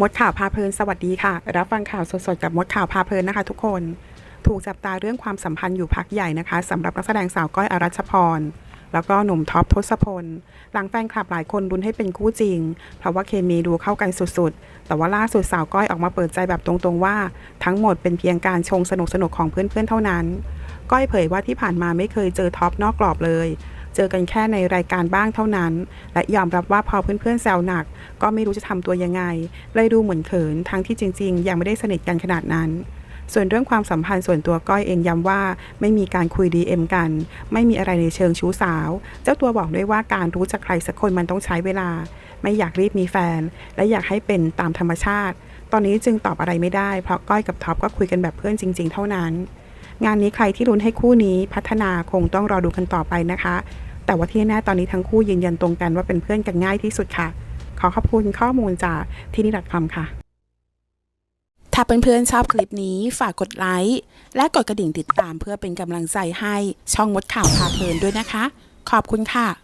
มดข่าวพาเพลินสวัสดีค่ะ รับฟังข่าวสดๆกับมดข่าวพาเพลินนะคะ ทุกคน ถูกจับตาเรื่องความสัมพันธ์อยู่พักใหญ่นะคะสำหรับนักแสดงสาวก้อยอรัชพร แล้วก็หนุ่มท็อปทศพล หลังแฟนคลับหลายคนรุ้นให้เป็นคู่จริง เพราะว่าเคมีดูเข้ากันสุดๆ แต่ว่าล่าสุดสาวก้อยออกมาเปิดใจแบบตรงๆว่า ทั้งหมดเป็นเพียงการชงสนุกๆของเพื่อนๆเท่านั้น ก้อยเผยว่าที่ผ่านมาไม่เคยเจอท็อปนอกกรอบเลย เจอกันแค่ในรายการบ้างเท่านั้น และยอมรับว่าพอเพื่อนๆแซวหนัก ก็ไม่รู้จะทำตัวยังไง เลยดูเหมือนเขินทั้งที่จริง ๆ ยังไม่ได้สนิทกันขนาดนั้นส่วนเรื่องความสัมพันธ์ส่วนตัวก้อยเองย้ำว่า ไม่มีการคุย DM กัน ไม่มีอะไรในเชิงชู้สาว เจ้าตัวบอกด้วยว่าการรู้จักใครสักคนมันต้องใช้เวลา ไม่อยากรีบมีแฟน และอยากให้เป็นตามธรรมชาติ ตอนนี้จึงตอบอะไรไม่ได้ เพราะก้อยกับท็อปก็คุยกันแบบเพื่อนจริง ๆ เท่านั้น งานนี้ใครที่รุ้นให้คู่นี้พัฒนาคงต้องรอดูกันต่อไปนะคะ แต่ว่าที่แน่ตอนนี้ทั้งคู่ยืนยันตรงกันว่าเป็นเพื่อนกันง่ายที่สุดค่ะ ขอขอบคุณข้อมูลจากที่นี่ดัดคอมค่ะถ้าเพื่อนๆชอบคลิปนี้ฝากกดไลค์และกดกระดิ่งติดตามเพื่อเป็นกำลังใจให้ช่องมดข่าวพาเพลินด้วยนะคะ ขอบคุณค่ะ